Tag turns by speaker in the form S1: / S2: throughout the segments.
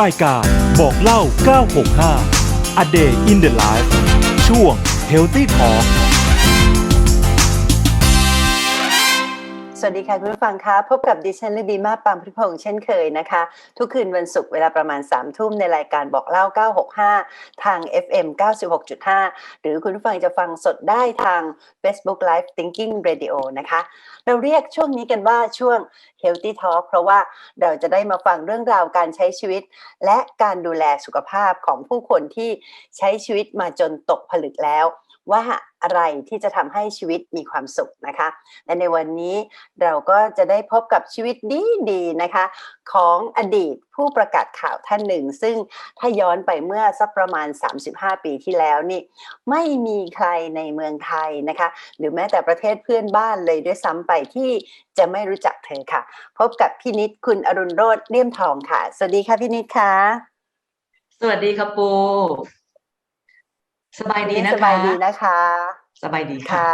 S1: รายการบอกเล่า 965 A Day in the Life ช่วง Healthy Talk
S2: วัสดีค่ะคุณผู้ฟังคะพบกับดิฉันฤดีมาปามพิพงษ์เช่นเคยนะคะ ทุกคืนวันศุกร์เวลาประมาณ3ามทุ่มในรายการบอกเล่า 965 ทาง FM 96.5 หรือคุณผู้ฟังจะฟังสดได้ทาง Facebook Live Thinking Radio นะคะ เราเรียกช่วงนี้กันว่าช่วง Healthy Talk เพราะว่าเราจะได้มาฟังเรื่องราวการใช้ชีวิต และการดูแลสุขภาพของผู้คนที่ใช้ชีวิตมาจนตกผลึกแล้ว ว่าอะไรที่จะทำให้ชีวิตมีความสุขนะคะ และในวันนี้เราก็จะได้พบกับชีวิตดีๆนะคะ ของอดีตผู้ประกาศข่าวท่านหนึ่ง ซึ่งถ้าย้อนไปเมื่อสักประมาณ 35 ปีที่แล้วนี่ไม่มีใครในเมืองไทยนะคะ หรือแม้แต่ประเทศเพื่อนบ้านเลยด้วยซ้ำไปที่จะไม่รู้จักเธอค่ะ พบกับพี่นิดคุณอรุณโรธเลี่ยมทองค่ะ สวัสดีค่ะพี่นิดค่ะ
S3: สวัสดีครับปู สบายดีนะ
S2: ส
S3: คะ
S2: บายดีนะคะ
S3: สบายดีค่ะ
S2: ค่ะ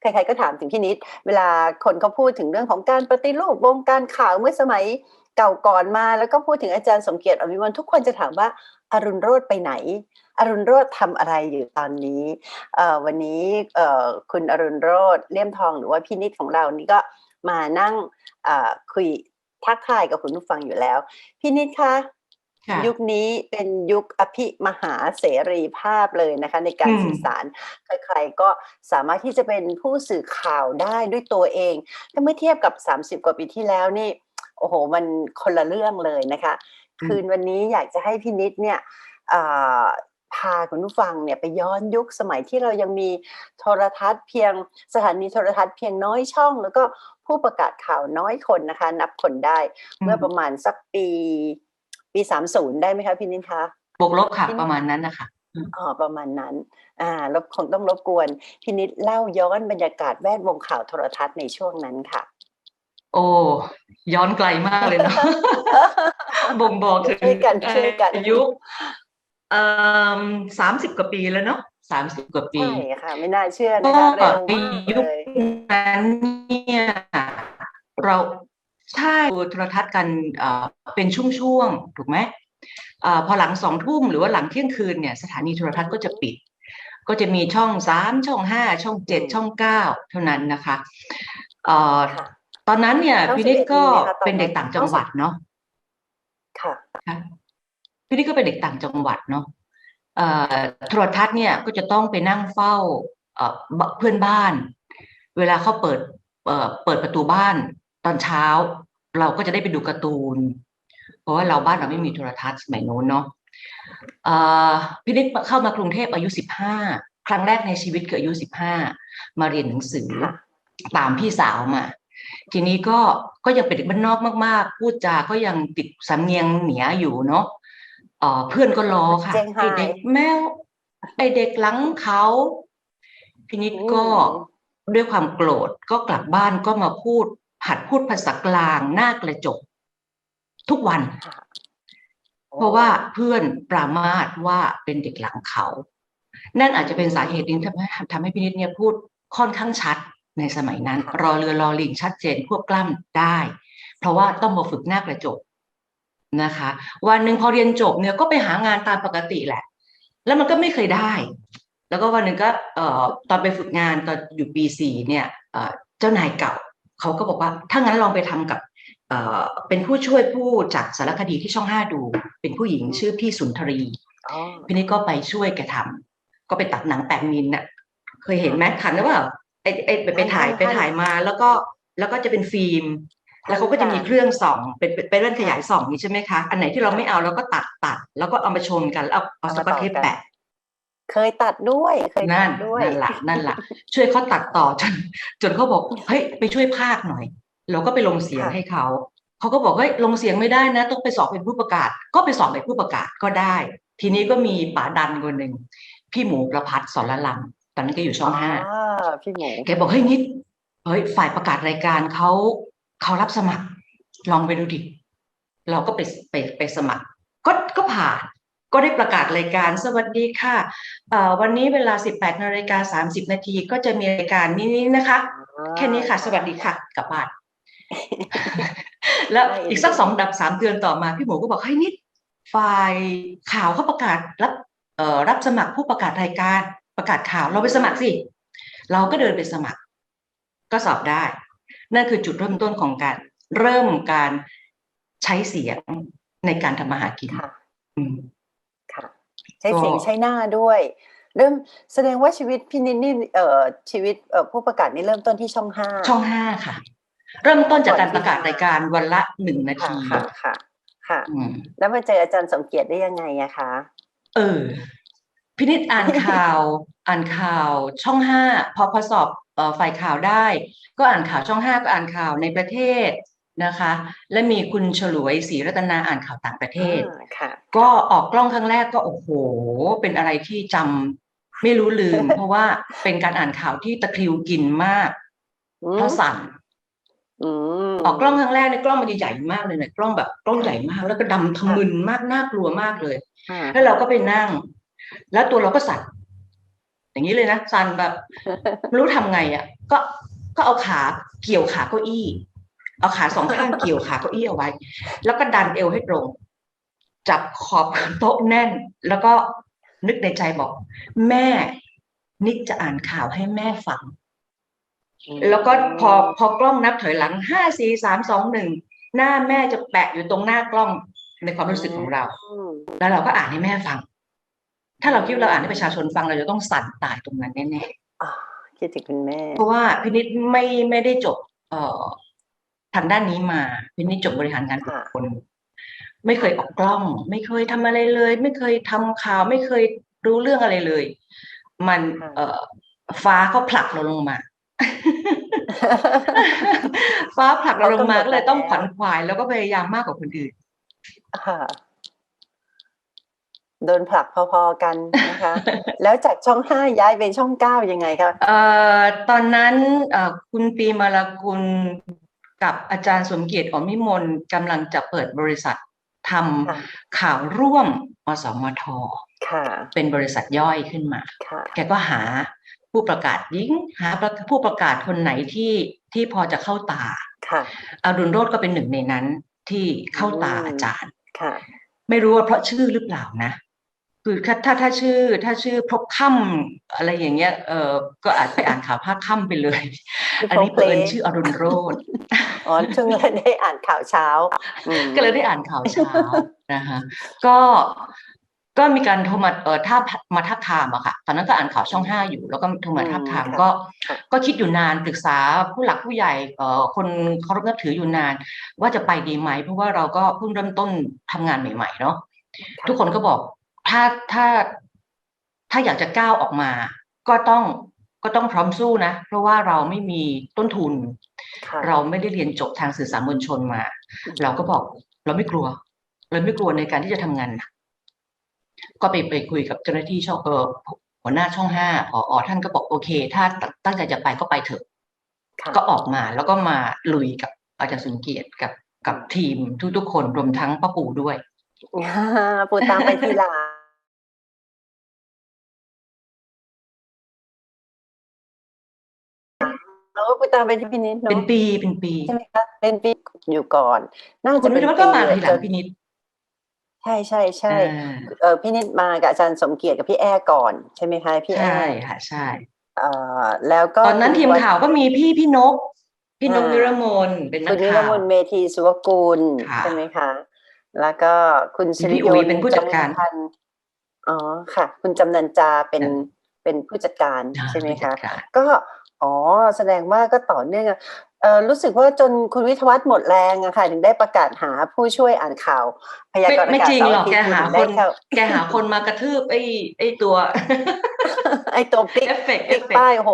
S2: ใครๆก็ถามถึงพี่นิด เวลาคนเขาพูดถึงเรื่องของการปฏิรูปวงการข่าวเมื่อสมัยเก่าก่อนมา แล้วก็พูดถึงอาจารย์สมเกียรติอภิวัลทุกคนจะถามว่าอรุณโรธไปไหน อรุณโรธทำอะไรอยู่ตอนนี้เอ่อวันนี้เอ่อคุณอรุณโรธเลี่ยมทองหรือว่าพี่นิดของเรานี่ก็มานั่งเอ่อคุยทักทายกับคุณผู้ฟังอยู่แล้ว พี่นิดคะ
S3: ค่ะ
S2: ยุคนี้เป็นยุคอภิมหาเสรีภาพเลยนะคะ ในการ
S3: อืม
S2: สื่อสาร ใครๆก็สามารถที่จะเป็นผู้สื่อข่าวได้ด้วยตัวเอง ถ้าเมื่อเทียบกับ 30 กว่าปีที่แล้วนี่ โอ้โห มันคนละเรื่องเลยนะคะ คืนวันนี้อยากจะให้พี่นิดเนี่ยเอ่อพาคุณผู้ฟังเนี่ยไปย้อนยุคสมัยที่เรายังมีโทรทัศน์เพียงสถานีโทรทัศน์เพียงน้อยช่อง แล้วก็ผู้ประกาศข่าวน้อยคนนะคะ นับคนได้ เมื่อประมาณสักปี ปีสามศูนย์ได้ไหมคะพี่นิดคะ
S3: บวกลบค่ะประมาณนั้นนะคะ
S2: อ๋อประมาณนั้น อ่าแล้วคงต้องรบกวนพี่นิดเล่าย้อนบรรยากาศแวดวงข่าวโทรทัศน์ในช่วงนั้นค่ะ
S3: โอ้ย้อนไกลมากเลยเนาะบ่งบอกถึง
S2: ช่วยกันช่วยกัน
S3: อายุเอ่อสามสิบกว่าปีแล้วเนาะสามสิบกว่าปี
S2: ใช่ค่ะ ไม่น่าเชื่อ
S3: ก็
S2: นะคะเร็ว
S3: ใน
S2: มาก
S3: ยุค
S2: เลย
S3: นั้นเนี่ยเรา ใช่ดูโทรทัศน์กันเอ่อเป็นช่วงๆถูกไหมเอ่อพอหลังสองทุ่มหรือว่าหลังเที่ยงคืนเนี่ยสถานีโทรทัศน์ก็จะปิด ก็จะมีช่องสามช่องห้าช่องเจ็ดช่องเก้าเท่านั้นนะคะเอ่อ
S2: ค่ะ
S3: ตอนนั้นเนี่ย
S2: ช่อง
S3: พี่นิด
S2: 11
S3: ก็
S2: มีไหมคะตอนนั้น
S3: เป็นเด็กต่างจังหวัดเนาะ
S2: ค่ะ
S3: พี่นิดก็เป็นเด็กต่างจังหวัดเนาะเอ่อโทรทัศน์เนี่ยก็จะต้องไปนั่งเฝ้าเอ่อบ้านเพื่อนบ้าน เวลาเขาเปิดเอ่อเปิดประตูบ้าน ตอนเช้าเราก็จะได้ไปดูการ์ตูน เพราะว่าเราบ้านเราไม่มีโทรทัศน์สมัยโน้นเนาะเอ่อพี่นิดเข้ามากรุงเทพอายุสิบห้าครั้งแรกในชีวิตคืออายุสิบห้ามาเรียนหนังสือ
S2: ค่ะ
S3: ตามพี่สาวมา ทีนี้ก็ก็ยังเป็นเด็กบ้านนอกมาก ๆ พูดจาก็ยังติดสำเนียงเหนืออยู่เนาะเอ่อเพื่อนก็ล้อค่ะ
S2: เจียงไฮ้
S3: ไอเด็กแมวไอเด็กหลังเขาพี่นิดก็
S2: อืม
S3: ด้วยความโกรธก็กลับบ้านก็มาพูด หัดพูดภาษากลางหน้ากระจก ทุกวัน
S2: ค่ะ
S3: เพราะว่าเพื่อนปรามาสว่าเป็นเด็กหลังเขา นั่นอาจจะเป็นสาเหตุหนึ่งทำให้ทำให้พี่นิดเนี่ยพูดค่อนข้างชัดในสมัยนั้น รอเรือรอลิงชัดเจนควบกล้ำได้ เพราะว่าต้องมาฝึกหน้ากระจกนะคะ วันหนึ่งพอเรียนจบเนี่ยก็ไปหางานตามปกติแหละ แล้วมันก็ไม่เคยได้ แล้วก็วันหนึ่งก็เอ่อตอนไปฝึกงานตอนอยู่ปีสี่เนี่ยเอ่อเจ้านายเก่า เขาก็บอกว่าถ้างั้นลองไปทำกับเอ่อเป็นผู้ช่วยผู้จัดสารคดีที่ช่องห้าดู เป็นผู้หญิงชื่อพี่สุนทรี
S2: อ๋อ
S3: พี่นี่ก็ไปช่วยแกทำก็ไปตัดหนังแปดมิลน่ะ เคยเห็นไหมขันหรือเปล่าไอ้ไอ้ไปไปถ่ายไปถ่ายมา แล้วก็แล้วก็จะเป็นฟิล์ม แล้วเขาก็จะมีเครื่องส่อง เป็นเป็นเป็นเลื่อนขยายส่องนี่ใช่ไหมคะ อันไหนที่เราไม่เอาเราก็ตัดตัด แล้วก็เอามาชนกันแล้วเอาเอาสกอตเทปแปะ
S2: เคยตัดด้วยเคยตั
S3: นั่
S2: ด
S3: น
S2: ด้วย
S3: นั่นแหละนั่นแหละช่วยเขาตัดต่อจนจนเขาบอกเฮ้ยไปช่วยภาคหน่อย เราก็ไปลงเสียงให้เขาเขาก็บอกเฮ้ยลงเสียงไม่ได้นะ ต้องไปสอบเป็นผู้ประกาศ ก็ไปสอบเป็นผู้ประกาศก็ได้ ทีนี้ก็มีป๋าดันคนหนึ่งพี่หมูประพัฒน์สอนละลำตอนนั้นก็อยู่ช่องห้า
S2: อ่าพี่หมู
S3: แกบอกเฮ้ยนิดเฮ้ยฝ่ายประกาศรายการเขาเขารับสมัคร ลองไปดูดิเราก็ไปไปไปสมัคร ก็ก็ผ่าน ก็ได้ประกาศรายการสวัสดีค่ะเอ่อวันนี้เวลา 18นาฬิกา30 นาทีก็จะมีรายการนี้นะคะ แค่นี้ค่ะ สวัสดีค่ะกลับบ้าน แล้ว
S2: น่าเอ็นดู
S3: อีกสักสองดับสามเดือนต่อมา พี่หมูก็บอกให้ยนิดฝ่ายข่าวเขาประกาศรับเอ่อรับสมัครผู้ประกาศรายการประกาศข่าวเราไปสมัครสิ เราก็เดินไปสมัคร ก็สอบได้ นั่นคือจุดเริ่มต้นของการ เริ่มการใช้เสียงในการทำมาหากิน
S2: ค่ะ
S3: อืม
S2: ค่ะ ใช้
S3: ก็
S2: เสียงใช้หน้าด้วย เริ่มแสดงว่าชีวิตพี่นิดนี่เอ่อชีวิตเอ่อผู้ประกาศนี่เริ่มต้นที่ช่องห้า
S3: ช่องห้าค่ะ เริ่มต้นจากการประกาศรายการวันละหนึ่งนา
S2: ค่ะ
S3: ที
S2: ค่ะค่ะ ค่ะ
S3: อืม
S2: แล้วมาเจออาจารย์สมเกียรติได้ยังไงอะคะ
S3: เออพินิษอ่านข่าวอ่านข่าวช่องห้าพอพอสอบเอ่อฝ่ายข่าวได้ ก็อ่านข่าวช่องห้าก็อ่านข่าวในประเทศ นะคะ และมีคุณฉลวยศรีรัตนาอ่านข่าวต่างประเทศ
S2: อ่าค่ะ
S3: ก็ออกกล้องครั้งแรกก็โอ้โห เป็นอะไรที่จำไม่รู้ลืม เพราะว่าเป็นการอ่านข่าวที่ตะคริวกินมาก
S2: อืม
S3: เพราะสั่น
S2: อืม
S3: ออกกล้องครั้งแรกเนี่ยกล้องมันจะใหญ่มากเลยเนี่ยกล้องแบบกล้องใหญ่มาก แล้วก็ดำทะมึนมากน่ากลัวมากเลย
S2: อ่า
S3: แล้วเราก็ไปนั่ง แล้วตัวเราก็สั่นอย่างนี้เลยนะสั่นแบบไม่รู้ทำไงอะ ก็ก็เอาขาเกี่ยวขาเก้าอี้ เอาขาสองข้างเกี่ยวขาเก้าอี้เอาไว้ แล้วก็ดันเอวให้ตรง จับขอบโต๊ะแน่น แล้วก็นึกในใจบอก แม่นิดจะอ่านข่าวให้แม่ฟัง แล้วก็พอพอกล้องนับถอยหลังห้าสี่สามสองหนึ่งหน้าแม่จะแปะอยู่ตรงหน้ากล้องในความรู้สึกของเรา
S2: อืม
S3: แล้วเราก็อ่านให้แม่ฟัง ถ้าเราคิดว่าเราอ่านให้ประชาชนฟังเราจะต้องสั่นตายตรงนั้นแน่
S2: อ่าคิดถึงคุณแม่
S3: ๆเพราะว่าพินิษไม่ไม่ได้จบ เอ่อ ทางด้านนี้มาพินิษจบบริหารงานบุคคลไม่เคยออกกล้อง ไม่เคยทำอะไรเลย ไม่เคยทำข่าว ไม่เคยรู้เรื่องอะไรเลย มัน
S2: ค่ะ
S3: เอ่อฟ้าก็ผลักเราลงมา ฟ้าผลักเราลงมา
S2: เขากำหนด
S3: ก็เลยต้อง
S2: มาแล้ว
S3: ขวัญขวายแล้วก็พยายามมากกว่าคนอื่น
S2: ค่ะโดนผลักพอๆกันนะคะ แล้วจากช่องห้าย้ายไปช่องเก้ายังไงคะ
S3: เอ่อตอนนั้นเอ่อคุณปีมาลากุล กับอาจารย์สมเกียรติอมิมลกำลังจะเปิดบริษัทท
S2: ค่ะำ
S3: ข่าวร่วมอสมท
S2: ค่ะ
S3: เป็นบริษัทย่อยขึ้นมา
S2: ค่ะ
S3: แกก็หาผู้ประกาศหญิงหาประผู้ประกาศคนไหนที่ที่พอจะเข้าตา
S2: ค่ะ
S3: อรุณโรธก็เป็นหนึ่งในนั้นที่เข้าตาอาจารย์
S2: ค่ะ
S3: ไม่รู้ว่าเพราะชื่อหรือเปล่านะ คือถ้าถ้าถ้าชื่อ ถ้าชื่อพบค่ำอะไรอย่างเงี้ยเออก็อาจไปอ่านข่าวภาคค่ำไปเลย
S2: คือ
S3: อันนี้
S2: โพ
S3: เปิ
S2: เพล
S3: ด
S2: ย์
S3: ชื่ออรุณโรธ
S2: อ๋อช่วงนั้นได้อ่านข่าวเช้าอืม
S3: ก็เลยได้อ่านข่าวเช้านะคะก็ก็มีการโทรมาเออถ้ามาทักทามอะค่ะ ตอนนั้นก็อ่านข่าวช่องห้าอยู่ แล้วก็โทรมาทักทามก็ ก็คิดอยู่นานปรึกษาผู้หลักผู้ใหญ่เอ่อคนเคารพนับถืออยู่นาน ว่าจะไปดีไหมเพราะว่าเราก็เพิ่งเริ่มต้นทำงานใหม่ ๆ เนาะ
S2: ค่ะ
S3: ทุกคนก็บอก ถ้าถ้าถ้าอยากจะก้าวออกมา ก็ต้องก็ต้องพร้อมสู้นะ เพราะว่าเราไม่มีต้นทุน
S2: ค่ะ
S3: เราไม่ได้เรียนจบทางสื่อสารมวลชนมา เราก็บอกเราไม่กลัว เราไม่กลัวในการที่จะทำงานหนักก็ไปไปคุยกับเจ้าหน้าที่ช่องเออหัวหน้าช่องห้าผอท่านก็บอกโอเค ถ้าตั้งใจจะไปก็ไปเถอะ
S2: ค่ะ
S3: ก็ออกมาแล้วก็มาลุยกับอาจารย์สุนเกียรติกับกับทีมทุกๆคนรวมทั้งป้าปู่ด้วย
S2: ปูตามไปทีหลัง ตามไปที่พินิจ
S3: เป็น
S2: เนาะ
S3: ปีเป็นปี
S2: ใช่ไหมคะเป็นปีอยู่ก่อน น่า
S3: คุ
S2: จะ
S3: ณ
S2: เป็
S3: วิ
S2: น
S3: ทยาวัฒน์ก็มา
S2: ปี
S3: ทีหลัง
S2: จน
S3: พี่นิด
S2: ใช่ใช่ใช่
S3: อ่า
S2: เออพี่นิดมากับอาจารย์สมเกียรติกับพี่แอ้ก่อนใช่ไหมคะพี่แอ้
S3: ใช่ค่ะใช่
S2: เอ่อแล้วก็
S3: ตอนนั้นทีมข่าวก็มีพี่พี่นก พี่นก
S2: อ่า
S3: นิรมนเป็นนั
S2: คุ
S3: ก
S2: ณนิร
S3: ข่าว
S2: มนเมธีสุวกุล
S3: ค่ะ
S2: ใช่ไหมคะ แล้วก็คุณ
S3: มี
S2: สิ
S3: พี่
S2: ริ
S3: อุ๋
S2: ย
S3: ย
S2: นต์
S3: เป็นผู้จัดการ
S2: จำนพันธ์อ๋อค่ะ คุณจำนันจาเป็น
S3: ค่ะ
S2: เป็นผู้จัดการ
S3: อ่า
S2: ใช่ไหม
S3: ผู้จั
S2: คะ
S3: ดการ
S2: ก็ อ๋อ แสดงว่าก็ต่อเนื่องอะ รู้สึกว่าจนคุณวิทยวัฒน์หมดแรงอะค่ะถึงได้ประกาศหาผู้ช่วยอ่านข่าว พยา
S3: ไม่
S2: กรณ์
S3: ไม่
S2: อากาศ
S3: จริง
S2: เสาร์
S3: หร
S2: อา
S3: อก
S2: ทิต
S3: แก
S2: ย์
S3: หา
S2: ถึง
S3: ค
S2: ได้
S3: น
S2: เข้า
S3: แกหาคนมากระทืบไอ้ไอ้ตัว
S2: ไอตัวพลิก
S3: เอฟเฟกต์
S2: พ
S3: เอ
S2: ลิ
S3: ฟ
S2: ก
S3: เฟก
S2: ป้าย
S3: ต์
S2: โอ้โห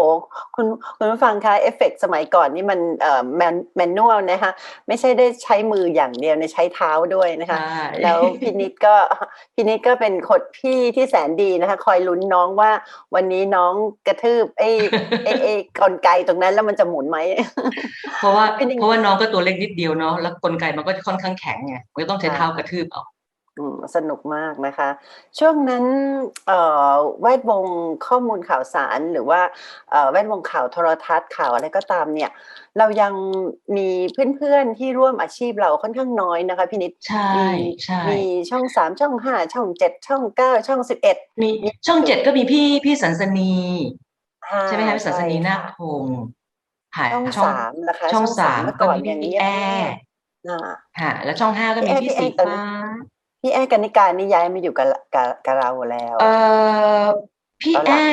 S2: คุณคุณผู้ฟังคะเอฟเฟกต์สมัยก่อนนี่มันเอ่อแมนแมนนวลนะคะไม่ใช่ได้ใช้มืออย่างเดียวในใช้เท้าด้วยนะคะ
S3: ใช่
S2: แล้วพี่นิดก็พี่นิดก็เป็นคนพี่ที่แสนดีนะคะ คอยลุ้นน้องว่าวันนี้น้องกระทืบไอ้ไอ้ไอ้กลไกตรงนั้นแล้วมันจะหมุนไหม
S3: เพราะว่า
S2: เป็นอย่างนี้
S3: เพราะว่าน้องก็ตัวเล็กนิดเดียวเนาะแล้วกลไกมันก็ค่อนข้างแข็งไงมันก็ต้องใช้เท้ากระทืบเอา
S2: อืมสนุกมากนะคะ ช่วงนั้นเอ่อแวดวงข้อมูลข่าวสารหรือว่าเอ่อแวดวงข่าวโทรทัศน์ข่าวอะไรก็ตามเนี่ย เรายังมีเพื่อนๆที่ร่วมอาชีพเราค่อนข้างน้อยนะคะพี่นิด
S3: ใช่
S2: มี
S3: ใช่
S2: มีช่องสามช่องห้าช่องเจ็ดช่องเก้าช่องสิบเอ็ด
S3: มีช่องเจ็ดก็มีพี่พี่สันสนี
S2: ค่ะ
S3: ใช่ไหมคะพี่สันสนี
S2: ใช่
S3: นาค
S2: ค่ะ
S3: พงศ์ค่ะ
S2: ช่อง
S3: ช่อง
S2: สามนะคะ
S3: ช่องสาม
S2: เมื่อ
S3: ก็
S2: ก่อน
S3: มี
S2: ยัง
S3: พี่
S2: เงียบ
S3: แอ
S2: ๆอ่า
S3: ค่ะ แล้วช่องห้าก็มี
S2: พี่แอ
S3: พี่
S2: พี่แอ
S3: สี
S2: ตอน
S3: ฟ้า
S2: พี่แอกันนิการนี่ย้ายมาอยู่กับกับกับเราแล้ว
S3: เอ่อพี่
S2: ตอนห
S3: แอ
S2: ลัง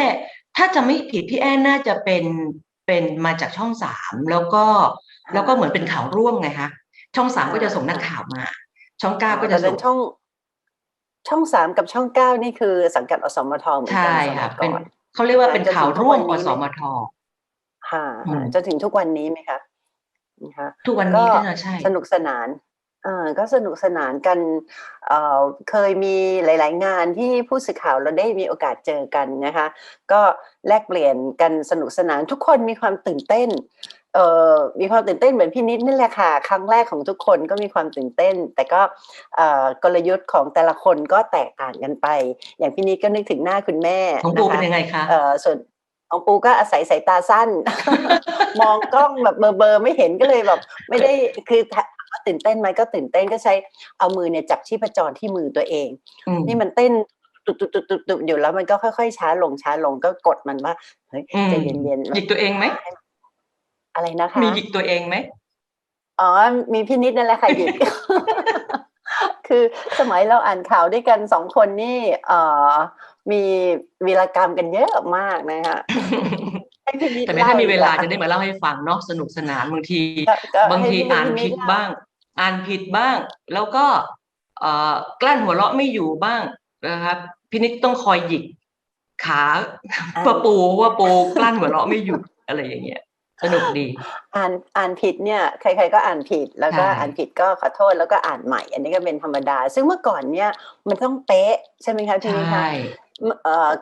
S3: ถ้าจะไม่ผิดพี่แอน่าจะเป็นเป็นมาจากช่องสามแล้วก็
S2: ค่ะ
S3: แล้วก็เหมือนเป็นข่าวร่วมไงคะช่องสาม
S2: อ่า
S3: ก็จะส่งนัก
S2: ค่ะ
S3: ข่าวมา ช่องเก้า
S2: อ๋อ
S3: ก็
S2: ต
S3: จะ
S2: อน
S3: ส่
S2: นั้
S3: ง
S2: นช่อง ช่องสามกับช่องเก้านี่คือสังกัดอสมทเหมือน
S3: ใช่
S2: กันสมั
S3: ค่ะ
S2: ย
S3: เป็น
S2: ก่อน
S3: เขาเรียกว่า
S2: อ่า
S3: เป็น
S2: จน
S3: ข่าว
S2: ถึงทุก
S3: ร่ว
S2: วั
S3: ม
S2: น
S3: อ
S2: นี้
S3: ส
S2: ไหม
S3: มท
S2: ค่ะ
S3: อืม
S2: จนถึงทุกวันนี้ไหมคะนะคะ
S3: ทุกวัน
S2: ก็
S3: นี้ก็น่าใช่
S2: สนุกสนานเอ่อก็สนุกสนานกันเอ่อเคยมีหลาย ๆ งานที่ผู้สื่อข่าวเราได้มีโอกาสเจอกันนะคะ ก็แลกเปลี่ยนกันสนุกสนานทุกคนมีความตื่นเต้นเอ่อมีความตื่นเต้นเหมือนพี่นิดนี่แหละค่ะ ครั้งแรกของทุกคนก็มีความตื่นเต้น แต่ก็เอ่อกลยุทธ์ของแต่ละคนก็แตกต่างกันไป อย่างพี่นิดก็นึกถึงหน้าคุณแม่
S3: ของปู
S2: นะคะ
S3: เป็นยังไงคะ
S2: เอ่อส่วน ของปูก็อาศัยสายตาสั้น มองกล้องแบบเบอร์เบอร์ไม่เห็นก็เลยแบบ ไม่ได้คือถามว่าตื่นเต้นไหมก็ตื่นเต้นก็ใช้เอามือเนี่ยจับชีพจรที่มือตัวเอง
S3: อืม
S2: นี่มันเต้นตุบตุบตุบตุบตุบอยู่แล้วมันก็ค่อยๆช้าลงช้าลงก็กดมันว่าเฮ้ย
S3: อืม
S2: ใจเย็นๆ
S3: หยิกตัวเองไหม
S2: อะไรนะคะ
S3: มีหยิกตัวเองไหม
S2: อ๋อมีพี่นิดนั่นแหละค่ะหยิกคือสมัยเราอ่านข่าวด้วยกันสองคนนี่ เอ่อ มีวีรกรรมกันเยอะมากนะคะให้พี่นิด
S3: แต่ไม่ถ้ามีเวลา
S2: ล่
S3: จะได้มาเล่าให้ฟังเนาะสนุกสนานบางที
S2: ก็ก็
S3: บาง
S2: ให้
S3: ที
S2: พี่
S3: อ่าน
S2: พี่
S3: ผิด
S2: ดเล่
S3: บ้าง อ่านผิดบ้าง แล้วก็เอ่อกลั้นหัวเราะไม่อยู่บ้างนะครับพี่นิดต้องคอยหยิกขาว่าปูว่าปูกลั้นหัวเราะไม่หยุดอะไรอย่างเงี้ยสนุกดี
S2: อ่านอ่านผิดเนี่ย ใคร ๆ ก็อ่านผิดแล้วก็
S3: ใช่
S2: อ่านผิดก็ขอโทษแล้วก็อ่านใหม่ อันนี้ก็เป็นธรรมดา ซึ่งเมื่อก่อนเนี่ยมันต้องเป๊ะใช่ไหมคะพี่นิดคะ
S3: ใช่
S2: เอ่อ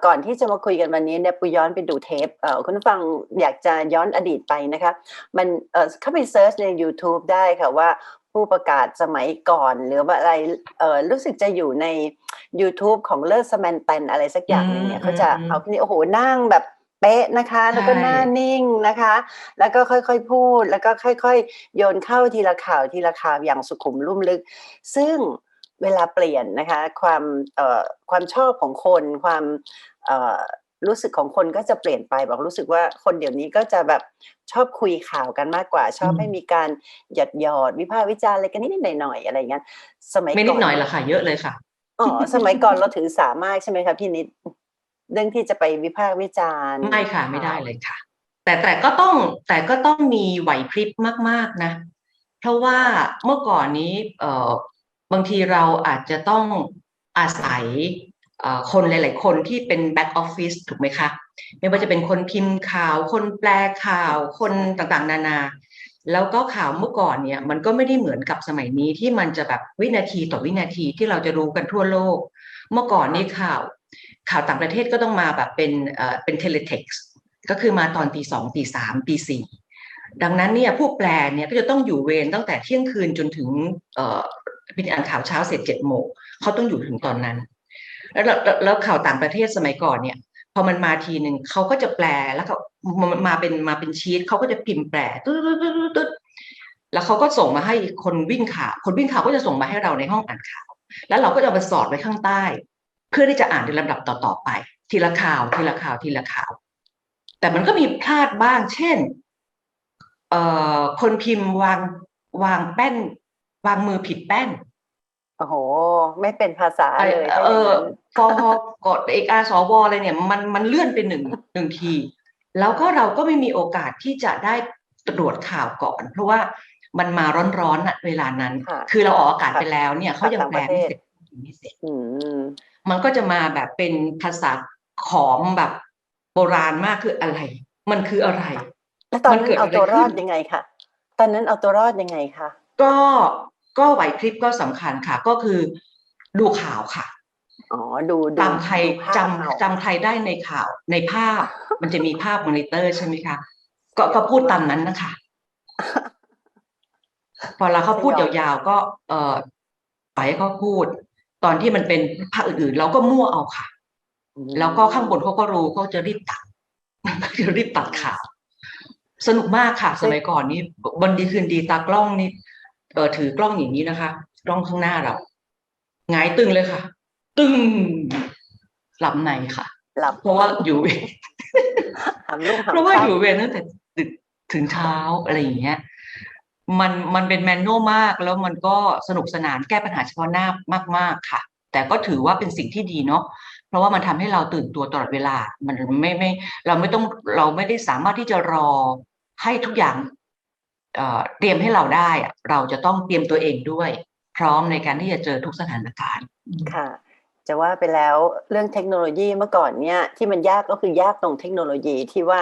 S2: ก่อนที่จะมาคุยกันวันนี้เนี่ยปุยย้อนไปดูเทปเอ่อคุณผู้ฟังอยากจะย้อนอดีตไปนะคะ มันเอ่อเข้าไปเซิร์ชใน YouTube ได้ค่ะว่าผู้ประกาศสมัยก่อน หรือว่าอะไรเอ่อรู้สึกจะอยู่ใน YouTube ของเลิศสแมนแตนอะไรสักอย่างหนึงเนี่ย
S3: อืม
S2: เขาจะ
S3: อืม
S2: เอาพี่นี่โอ้โหนั่งแบบเป๊ะนะคะ แล้วก็
S3: ใช่
S2: หน้านิ่งนะคะ แล้วก็ค่อยๆพูด แล้วก็ค่อยๆ โยนเข้าทีละข่าวทีละข่าวอย่างสุขุมลุ่มลึก ซึ่ง เวลาเปลี่ยนนะคะความเอ่อความชอบของคนความเอ่อรู้สึกของคนก็จะเปลี่ยนไปบอกรู้สึกว่าคนเดี๋ยวนี้ก็จะแบบชอบคุยข่าวกันมากกว่า ชอบ
S3: อืม
S2: ให้มีการหยัดหยอดวิพากษ์วิจารณ์อะไรกันนิดๆหน่อยๆอะไรอย่างเงี้ยสมัย
S3: ไม่นิ
S2: ก่
S3: ด
S2: อน
S3: หน่อยละค่ะเยอะเลยค่ะ
S2: อ๋อสมัยก่อนเราถือสามากใช่ไหมคะพี่นิดเรื่องที่จะไปวิพากษ์วิจารณ์
S3: ไม่ค่ะไม่ได้เลยค่ะ แต่แต่ก็ต้องแต่ก็ต้องมีไหวพริบมาก ๆนะ เพราะว่าเมื่อก่อนนี้เอ่อ บางทีเราอาจจะต้องอาศัยคนหลาย ๆ คนที่เป็นแบ็กออฟฟิศถูกไหมคะ ไม่ว่าจะเป็นคนพิมพ์ข่าว คนแปลข่าว คนต่างๆ นานา แล้วก็ข่าวเมื่อก่อนเนี่ย มันก็ไม่ได้เหมือนกับสมัยนี้ที่มันจะแบบวินาทีต่อวินาทีที่เราจะรู้กันทั่วโลก เมื่อก่อนนี้ข่าว ข่าวต่างประเทศก็ต้องมาแบบเป็นเอ่อเป็นเทเลเท็กซ์ก็คือมาตอนตีสองตีสามตีสี่ดังนั้นเนี่ยผู้แปลเนี่ยก็จะต้องอยู่เวรตั้งแต่เที่ยงคืนจนถึง เป็นอ่านข่าวเช้าเสร็จเจ็ดโมงเขาต้องอยู่ถึงตอนนั้นแล้วแล้วแล้วข่าวต่างประเทศสมัยก่อนเนี่ย พอมันมาทีหนึ่งเขาก็จะแปลแล้วก็มันมาเป็นมาเป็นชีตเขาก็จะพิมพ์แปลตึ๊ดตึ๊ดตึ๊ดตึ๊ดแล้วเขาก็ส่งมาให้คนวิ่งข่าวคนวิ่งข่าวก็จะส่งมาให้เราในห้องอ่านข่าว แล้วเราก็จะเอาสอดไว้ข้างใต้ เพื่อที่จะอ่านในลำดับต่อๆไป ทีละข่าวทีละข่าวทีละข่าว แต่มันก็มีพลาดบ้าง เช่นเอ่อคนพิมพ์วางวางแป้น วางมือผิดแป้น
S2: โอ้โห ไม่เป็นภาษาเลย
S3: เออ
S2: ถ้าย่างนั้น
S3: กกดเอกอาสวอะไรเนี่ย มันมันเลื่อนไปหนึ่งหนึ่งที แล้วก็เราก็ไม่มีโอกาสที่จะได้ตรวจข่าวก่อน เพราะว่ามันมาร้อนๆอะเวลานั้น
S2: ค่ะ
S3: คือเราออกอากาศไปแล้วเนี่ยเขายัง
S2: ต่าง
S3: แป
S2: ป
S3: ล
S2: ระเท
S3: ไม่
S2: ศ
S3: เสร็จไม่เสร็จ
S2: อืม
S3: มันก็จะมาแบบเป็นภาษาขอมแบบโบราณมากคืออะไร มันคืออะไร
S2: แล้วตอน
S3: มัน
S2: นั้
S3: เกิ
S2: น
S3: ด
S2: เอา
S3: อะไร
S2: ตัวรอด
S3: ขึ้น
S2: ยังไงคะตอนนั้นเอาตัวรอดยังไงคะ
S3: ก็ ก็ไหวพริบก็สำคัญค่ะ ก็คือดูข่าวค่ะ
S2: อ๋อดูดู
S3: จำใคร
S2: ดูภาพ
S3: จ
S2: เอาำ
S3: จำใครได้ในข่าวในภาพ มันจะมีภาพมอนิเตอร์ใช่ไหมคะก็ก็พูดตามนั้นนะคะ พอเราเขาพูดยาวๆก็ เออปล่อยให้เขาพูด ตอนที่มันเป็นภาคอื่นๆ เราก็มั่วเอาค่ะ แล้วก็ข้างบนเขาก็รู้เขาจะรีบตัดจะรีบตัดข่าว สนุกมากค่ะ สมัยก่อนนี้วันดีคืนดีตากล้องนี่ เออถือกล้องอย่างนี้นะคะ กล้องข้างหน้าเราหงายตึงเลยค่ะ ตึงหลับในค่ะ
S2: หลับ
S3: เพราะว่าอยู่
S2: หำลูกหำ
S3: เพราะว่า
S2: ค่ำ
S3: อยู่เวรตั้งแต่ดึกถึงเช้าอะไรอย่างเงี้ยมันมันเป็นแมนนวลมากแล้วมันก็สนุกสนานแก้ปัญหาเฉพาะหน้ามาก ๆ ค่ะ แต่ก็ถือว่าเป็นสิ่งที่ดีเนาะเพราะว่ามันทำให้เราตื่นตัวตลอดเวลา มันไม่ไม่ เราไม่ต้องเราไม่ได้สามารถที่จะรอให้ทุกอย่าง เตรียมให้เราได้ เราจะต้องเตรียมตัวเองด้วย พร้อมในการที่จะเจอทุกสถานการณ์
S2: ค่ะ จะว่าไปแล้วเรื่องเทคโนโลยีเมื่อก่อนเนี่ยที่มันยากก็คือยากตรงเทคโนโลยีที่ว่า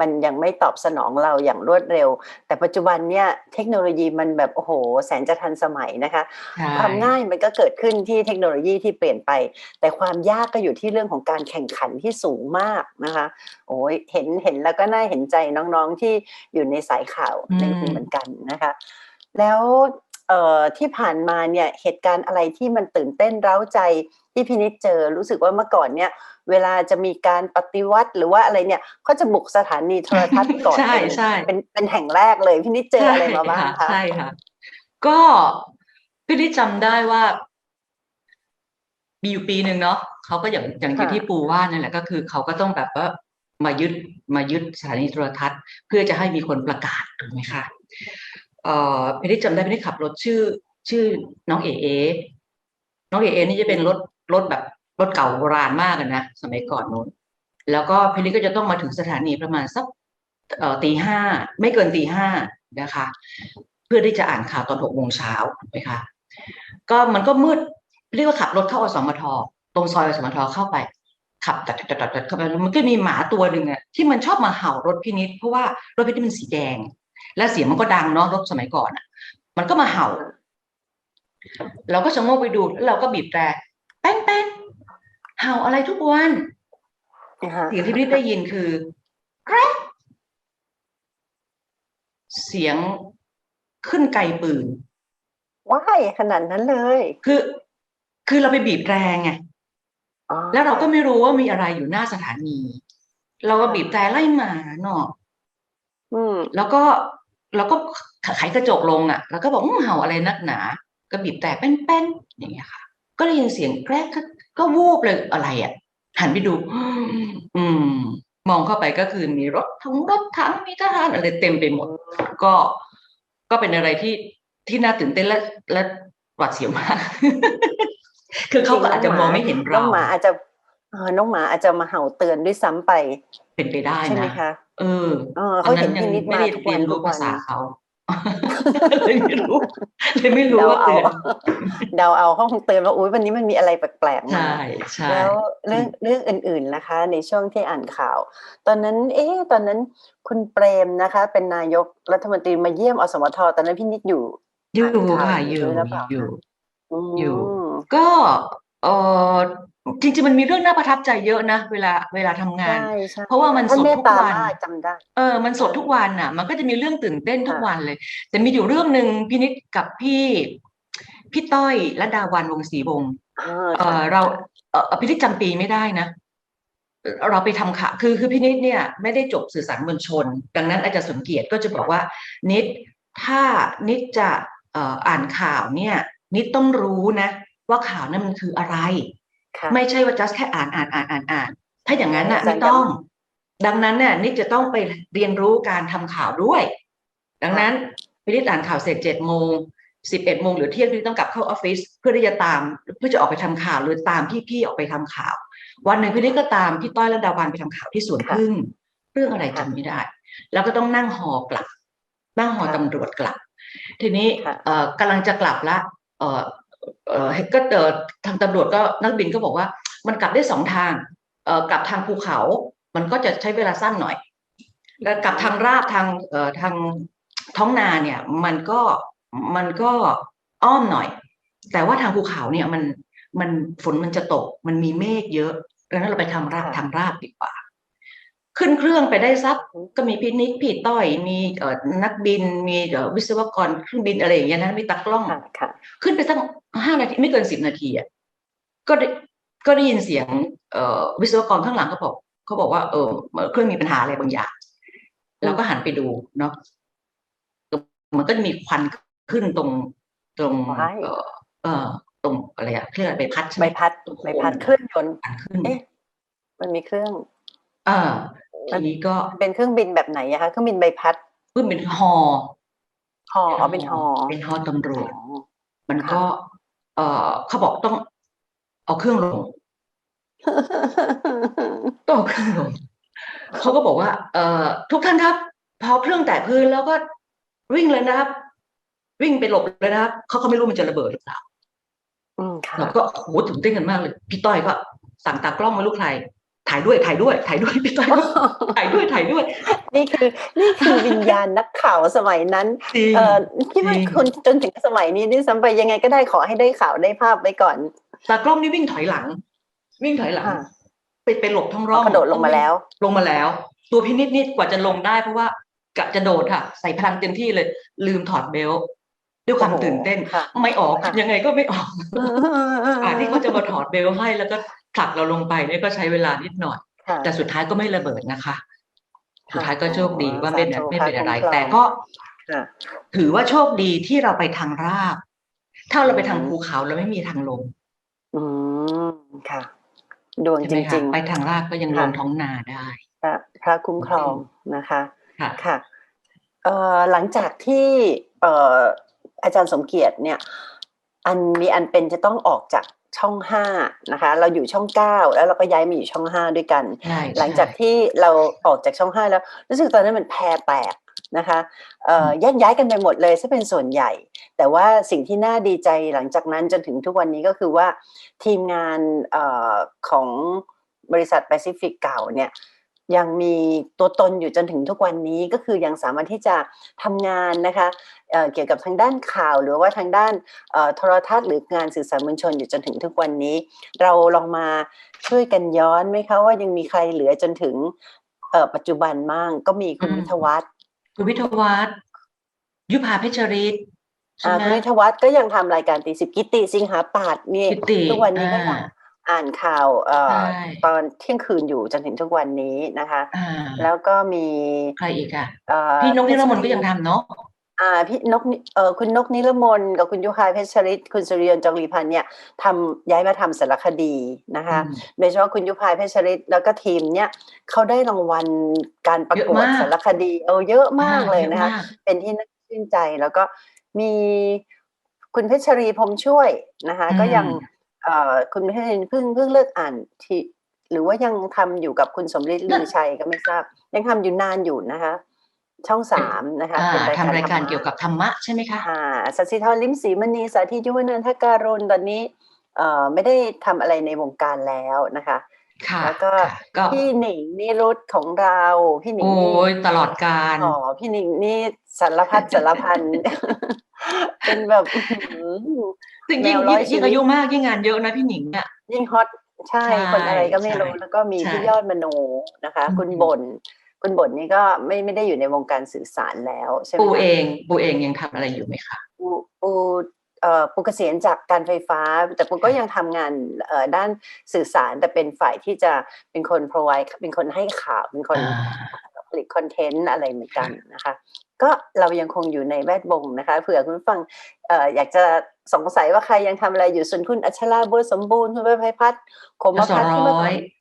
S2: มันยังไม่ตอบสนองเราอย่างรวดเร็ว แต่ปัจจุบันเนี่ยเทคโนโลยีมันแบบโอ้โห แสนจะทันสมัยนะคะ
S3: ใช่
S2: ความง่ายมันก็เกิดขึ้นที่เทคโนโลยีที่เปลี่ยนไป แต่ความยากก็อยู่ที่เรื่องของการแข่งขันที่สูงมากนะคะโอ้ยเห็นเห็นแล้วก็น่าเห็นใจน้องๆที่อยู่ในสายข่าวในเหมือนกันนะคะ แล้ว เอ่อที่ผ่านมาเนี่ยเหตุการณ์อะไรที่มันตื่นเต้นเร้าใจที่พินิจเจอรู้สึกว่าเมื่อก่อนเนี่ยเวลาจะมีการปฏิวัติหรือว่าอะไรเนี่ยเขาจะบุกสถานีโทรทัศน์ก่อน
S3: ใช่
S2: เป็น
S3: ใช่
S2: เป็นเป็นแห่งแรกเลยพินิจเจออะไรมาบ้างคะ
S3: ใช่ค่ะก็พี่ลิจำได้ว่า มีอยู่ปีหนึ่งเนาะเขาก็อย่างอย่างที่
S2: ค่ะ
S3: ที่ปูว่านั่นแหละก็คือเขาก็ต้องแบบว่ามายึดมายึดสถานีโทรทัศน์ เพื่อจะให้มีคนประกาศถูกไหมคะ เอ่อพี่ลิจำได้พี่ลิขับรถชื่อ ชื่อน้องเอเอน้องเอเอนี่จะเป็นรถรถแบบรถเก่าโบราณมากนะสมัยก่อนนู้น แล้วก็พี่ลิก็จะต้องมาถึงสถานีประมาณสักเอ่อตีห้าไม่เกินตีห้านะคะ เพื่อที่จะอ่านข่าวตอนหกโมงเช้าถูกไหมคะก็มันก็มืดเรียกว่าขับรถเข้าอสมทตรงซอยอสมทเข้าไป ขับตัดตัดตัดตัดเข้าไปมันก็มีหมาตัวหนึ่งอะที่มันชอบมาเห่ารถพี่นิดเพราะว่ารถพี่นิดมันสีแดง และเสียงมันก็ดังเนาะรถสมัยก่อนอะมันก็มาเห่า เราก็ชะโงกไปดูแล้วเราก็บีบแตรแป้นแป้นเห่าอะไรทุกวัน
S2: นะคะ
S3: เสียงที่พี่ได้ยินคือแกรกเสียงขึ้นไกลปืน
S2: ว้ายขนาดนั้นเลย
S3: คือ คือเราไปบีบแตรไง
S2: อ๋อ
S3: แล้วเราก็ไม่รู้ว่ามีอะไรอยู่หน้าสถานี เราก็บีบแตรไล่หมาเนาะ
S2: อืม
S3: แล้วก็ เราก็ไขกระจกลงอะ แล้วก็บอกอื้เห่าอะไรนักหนา ก็บีบแต่แป้นๆอย่างเงี้ยค่ะ ก็ได้ยินเสียงแกรกก็วูบเลยอะไรอะหันไปดู อืม มองเข้าไปก็คือมีรถทั้งรถทั้งมีทหารอะไรเต็มไปหมด ก็ก็เป็นอะไรที่ที่น่าตื่นเต้นและและหวาดเสียวมาก คือเขาก็อาจจะมองไม่เห็นเรา
S2: องหมาอาจจะ น้องหมาอาจจะมาเห่าเตือนด้วยซ้ำไป
S3: เป็นไปได้
S2: ใช่ไหม
S3: นะ
S2: คะ
S3: เออ
S2: เออ
S3: ตอ
S2: เขา
S3: นนั้
S2: เห็
S3: น
S2: น
S3: ยัง
S2: พินิจ
S3: ไม่
S2: มา
S3: ได้
S2: ทุก
S3: เรี
S2: วั
S3: ย
S2: น
S3: น
S2: ทุ
S3: รู้
S2: กวั
S3: ภานษาเขาเลยไม่รู้เลยไม่รู้
S2: เดา
S3: ว่า
S2: เอา
S3: เตือน
S2: เดาเอาเขาคงเตือนว่าอุ้ยวันนี้มันมีอะไรแปลกๆมา
S3: ใช่ใช่
S2: แล้วเรื่องเรื่องอื่น ๆนะคะ ในช่วงที่อ่านข่าว ตอนนั้น เอ๊ะตอนนั้นคุณเปรมนะคะ เป็นนายกรัฐมนตรีมาเยี่ยมอสมทตอนนั้นพี่นิดอยู่
S3: อยู่
S2: อ่านข่าว
S3: ค่ะ
S2: อ
S3: อยู่ยู่
S2: ด้วยหรือเปล่า
S3: อยู่
S2: ม
S3: อยู่ ก็เออ จริงๆมันมีเรื่องน่าประทับใจเยอะนะเวลาเวลาทำงาน
S2: ใช่ใช่
S3: เพราะว่ามัน
S2: ท่าน
S3: สด
S2: เมต
S3: ทุก
S2: ตา
S3: วัน
S2: มากจำได้
S3: เออ มันสดทุกวันน่ะ มันก็จะมีเรื่องตื่นเต้นทุก
S2: ค่ะ
S3: วันเลย แต่มีอยู่เรื่องหนึ่งพี่นิดกับพี่พี่ต้อยและดาวันวงศรีวงศ์
S2: อ่า
S3: เออเราเออพี่นิดจำปีไม่ได้นะเราไปทำข่าวคือคือพี่นิดเนี่ยไม่ได้จบสื่อสารมวลชน ดังนั้นอาจารย์สมเกียรติก็จะบอกว่า นิดถ้านิดจะเอ่ออ่านข่าวเนี่ย นิดต้องรู้นะ ว่าข่าวนั้นมันคืออะไร
S2: ค่ะ
S3: ไม่ใช่ว่า just แค่อ่านอ่านอ่านอ่านอ่าน ถ้าอย่างนั้นน่ะ
S2: อาจาร
S3: ไม่
S2: ย์
S3: ต้อง
S2: ย้
S3: ดังนั้นเนี่ยนิดจะต้องไปเรียนรู้การทำข่าวด้วย ดังนั้นพี่นิดอ่านข่าวเสร็จเจ็ดโมงสิบเอ็ดโมงหรือเที่ยงพี่นิดต้องกลับเข้าออฟฟิศเพื่อที่จะตามเพื่อจะออกไปทำข่าวหรือตามพี่ๆออกไปทำข่าว วันหนึ่งพี่นิดก็ตามพี่ต้อยและดาวันไปทำข่าวที่สวนพึ่งเรื่องอะไรจำไม่ได้ แล้วก็ต้องนั่งหอกลับ นั่งหอตำรวจกลับ ทีนี้
S2: ค่ะ
S3: เอ่อกำลังจะกลับละเอ่อเอ่อ ก็เออทางตำรวจก็นักบินก็บอกว่า มันกลับได้สองทางเออกลับทางภูเขา มันก็จะใช้เวลาสั้นหน่อย แล้วกลับทางราบทางเออทางท้องนาเนี่ย มันก็มันก็อ้อมหน่อย แต่ว่าทางภูเขาเนี่ยมันมันฝนมันจะตก มันมีเมฆเยอะดังนั้นเราไปทางราบทางราบดีกว่า ขึ้นเครื่องไปได้สักก็มีพี่นิกพี่ต้อย มีเอ่อนักบิน มีเอ่อวิศวกรเครื่องบินอะไรอย่างเงี้ยนะมีตากล้อง
S2: ค่ะค่ะ
S3: ขึ้นไปสักห้านาทีไม่เกินสิบนาทีอะก็ได้ก็ได้ยินเสียงเอ่อวิศวกรข้างหลังเขาบอกเขาบอกว่าเออเครื่องมีปัญหาอะไรบางอย่างเราก็หันไปดูเนาะมันก็จะมีควันขึ้นตรงตรง
S2: ว้าย
S3: เอ่อเอ่อตรงอะไรอะเครื่องอะไรใบพัดใช่ไห
S2: ใบ
S3: ม
S2: พัด
S3: ตรงโคน
S2: ใบพัดเครื่องยนต์
S3: ควันขึ้น
S2: เอ๊ะมันมีเครื่อง
S3: อ่า ทีนี้ก็
S2: เป็นเครื่องบินแบบไหนอะคะเครื่องบินใบพัด
S3: เพิ่งเป็นฮอ
S2: ฮออ๋อเป็นฮอ
S3: เป็นฮอตำรวจ
S2: อ๋อ
S3: มัน
S2: ค่ะ
S3: ก็ เอ่อเขาบอกต้อง เอาเครื่องลงต้องเอาเครื่องลงเขาก็บอกว่า เอ่อทุกท่านครับพอเครื่องแตะพื้นแล้วก็วิ่งเลยนะครับ วิ่งไปหลบเลยนะครับเขาก็ไม่รู้มันจะระเบิดหรือเปล่า
S2: อืมค่ะ
S3: เราก็โหตื่นเต้นกันมากเลย พี่ต้อยก็สั่งตากล้องมาลูกใคร ถ่ายด้วยถ่ายด้วย ถ่ายด้วยพี่ต้อยก็ถ่ายด้วยถ่ายด้วย
S2: นี่คือ นี่คือวิญญาณนักข่าวสมัยนั้น
S3: จริง
S2: เอ่อคิดว่า
S3: จริง
S2: คนจนถึงสมัยนี้ด้วยซ้ำไปยังไงก็ได้ขอให้ได้ข่าวได้ภาพไว้ก่อน
S3: ตากล้องนี่วิ่งถอยหลัง วิ่งถอยหลัง
S2: ค่ะ
S3: ไปไปหลบท้องร่อง
S2: กระโดดลงมาแล้ว
S3: ลงมาแล้ว ตัวพี่นิดนิดกว่าจะลงได้เพราะว่ากะจะโดดค่ะ ใส่พลังเต็มที่เลย ลืมถอดเบลต์ด้วยความ
S2: โอ้โห
S3: ตื่นเต้น
S2: ค่ะ
S3: ไม่ออก
S2: ค่ะ
S3: ยังไงก็ไม่ออกอ่าที่เขาจะมาถอดเบลต์ให้แล้วก็ ผลักเราลงไปเนี่ยก็ใช้เวลานิดหน่อย
S2: ค่ะ
S3: แต่สุดท้ายก็ไม่ระเบิดนะคะ
S2: ค่ะ
S3: สุดท้ายก็โชคดีว่าไม่เป็น
S2: สาธุ
S3: ไม่เป็นอะไร
S2: ค่ะคุ้มครอง
S3: แต่ก็
S2: ค่ะ
S3: ถือว่าโชคดีที่เราไปทางราบ ถ้าเราไปทาง
S2: อืม
S3: ภูเขาเราไม่มีทางลง
S2: อืมค่ะดวง
S3: ใช่
S2: จ
S3: ไหม
S2: ริ
S3: คะ
S2: ง
S3: ไปทางราบก็ยังล
S2: ค่ะ
S3: งท้องนาได้
S2: ๆพระพระคุ้มครองนะคะ
S3: ค่ะ
S2: ค่ะเอ่อหลังจากที่เอ่ออาจารย์สมเกียรติเนี่ย อันมีอันเป็นจะต้องออกจาก ช่องห้านะคะ เราอยู่ช่องเก้าแล้วเราก็ย้ายมาอยู่ช่องห้าด้วยกัน
S3: ใช่
S2: หลังจาก
S3: ใช่
S2: ที่เราออกจากช่องห้าแล้ว รู้สึกตอนนั้นมันแพรแตกนะคะเอ่อแยกย้ายกันไปหมดเลยซะเป็นส่วนใหญ่ แต่ว่าสิ่งที่น่าดีใจหลังจากนั้นจนถึงทุกวันนี้ก็คือว่าทีมงานเออของบริษัทแปซิฟิกเก่าเนี่ย ยังมีตัวตนอยู่จนถึงทุกวันนี้ก็คือยังสามารถที่จะทำงานนะคะเอ่อเกี่ยวกับทางด้านข่าวหรือว่าทางด้านเอ่อโทรทัศน์หรืองานสื่อสารมวลชนอยู่จนถึงทุกวันนี้ เราลองมาช่วยกันย้อนไหมคะว่ายังมีใครเหลือจนถึงเอ่อปัจจุบันมั่งก็มีคุณ
S3: อืม
S2: วิทยวัฒน์
S3: คุณวิทยวัฒน์ยุพาเพชรฤทธิ์ใช่
S2: อ่า
S3: ไหม
S2: คุณวิทยวัฒน์ก็ยังทำรายการตีสิบกิติสิงหาปาดนี่
S3: กิติ
S2: ทุกวันนี้ก็ยัง
S3: อ่า
S2: อ่านข่าวเอ่อ
S3: ใช่
S2: ตอนเที่ยงคืนอยู่จนถึงทุกวันนี้นะคะ
S3: อ่า
S2: แล้วก็มี
S3: ใครอีกอะ
S2: เอ่อ
S3: พี่นกนิรมนต์ก็ยังทำเนาะ
S2: อ่าพี่นกนิเอ่อคุณนกนิรมนต์กับคุณยุคายเพชรฤทธิ์คุณสุริยนต์จองรีพันธ์เนี่ยทำย้ายมาทำสารคดีนะคะ
S3: อืม
S2: โดยเฉพาะคุณยุพายเพชรฤทธิ์แล้วก็ทีมเนี่ยเขาได้รางวัลการประกวด
S3: เยอะมาก
S2: สารคดีเออเยอะมากเลยนะคะ
S3: อมาก
S2: เป็นที่น่าชื่นใจแล้วก็มีคุณเพชรรีพรหมช่วยนะคะ
S3: อืม
S2: ก็ยังเอ่อ คุณเพชรรีเพิ่งเพิ่งเลิกอ่านที่หรือว่ายังทำอยู่กับคุณสมฤทธิ์ลือชัยก็ไม่ทราบ ยังทำอยู่นานอยู่นะคะ ช่องสามนะคะ
S3: อ่า
S2: เป็น
S3: ทำรายการ
S2: ธมะ
S3: เกี่ยวกับธรรมะใช่ไหมคะ
S2: อ่าสัสิธรลิมศรีมณีสาธิตยุวนันทการุณตอนนี้เอ่อไม่ได้ทำอะไรในวงการแล้วนะคะ
S3: ค่ะ
S2: แล้วก็
S3: ค่ะก็
S2: พี่หนิงนิรุตของเราพี่หนิง
S3: โอ้
S2: นี่
S3: ยตลอดการ
S2: อ๋อพี่หนิงนี่สารพัดสารพันเป็นแบบอื้อหือ
S3: จริง
S2: แม
S3: ยิ่ง
S2: วร้อย
S3: ยิ่ง
S2: ชี
S3: ยิ่ง
S2: วิต
S3: อายุมากยิ่งงานเยอะนะพี่หนิงอะ
S2: ยิ่งฮอตใช่
S3: ใช่
S2: คนอะไรก็ไม่รู้
S3: ใช่
S2: แล้วก็มี
S3: ใช่
S2: พี่ยอดมโนนะคะ
S3: อืม
S2: คุณบนคุณบนนี่ก็ไม่ไม่ได้อยู่ในวงการสื่อสารแล้วใช่ไหม
S3: ปู
S2: คะ
S3: เองปูเองยังทำอะไรอยู่ไหมคะ
S2: ปูปูเอ่อปูเกษียณจากการไฟฟ้า แต่ปูก็ยังทำงานเอ่อด้านสื่อสารแต่เป็นฝ่ายที่จะเป็นคน provide เป็นคนให้ข่าวเป็นคน
S3: อ่า
S2: ผลิตคอนเทนต์อะไรเหมือนกันนะคะ ก็เรายังคงอยู่ในแวดวงนะคะเผื่อคุณผู้ฟังเอ่ออยากจะสงสัยว่าใครยังทำอะไรอยู่ส่วนคุณอัชราบัวสมบูรณ์คุณประภัยพัฒน์คม
S3: จส
S2: พัฒน์ที่เมื่อ
S3: ร้
S2: ก่
S3: อ
S2: อยน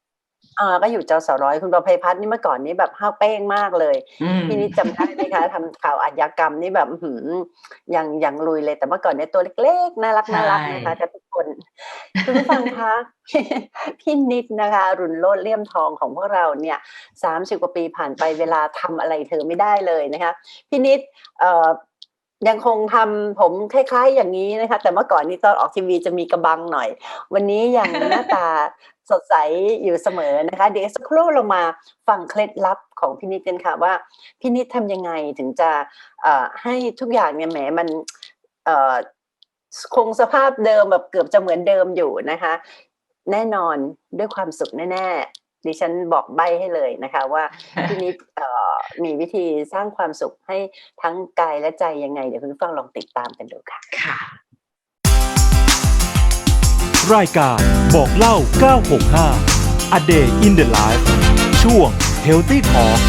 S2: อ่าก็อยู่จสร้อยคุณประภัยพัฒน์นี่เมื่อก่อนนี้แบบห้าวเป้งมากเลย
S3: อืม
S2: พี่นิดจำได้ไหมคะทำข่าวอาชญากรรมนี่แบบอื้อหือยังยังลุยเลยแต่เมื่อก่อนเนี่ยตัวเล็กๆน่ารักน่ารักนะคะแต่ทุกคนคุณผู้ฟังคะพี่นิดนะคะ รุนโลดเลี่ยมทองของพวกเราเนี่ยสามสิบกว่าปีผ่านไปเวลาทำอะไรเธอไม่ได้เลยนะคะพี่นิดเอ่อยังคงทำผมคล้าย ๆ อย่างนี้นะคะ แต่เมื่อก่อนนี้ตอนออกทีวีจะมีกระบังหน่อย วันนี้ยังหน้าตา สดใสอยู่เสมอนะคะ เดี๋ยวสักครู่เรามาฟังเคล็ดลับของพี่นิดกันค่ะว่าพี่นิดทำยังไงถึงจะให้ทุกอย่างเนี่ยแหมมันคงสภาพเดิมแบบเกือบจะเหมือนเดิมอยู่นะคะ แน่นอนด้วยความสุขแน่ๆดิฉันบอกใบให้เลยนะคะว่าพี่นิดมีวิธีสร้างความสุขให้ทั้งกายและใจยังไง เดี๋ยวคุณฟังลองติดตามกันดูค่ะ
S3: ค่ะ
S1: รายการบอกเล่า 965 A Day in the Life ช่วง Healthy Talk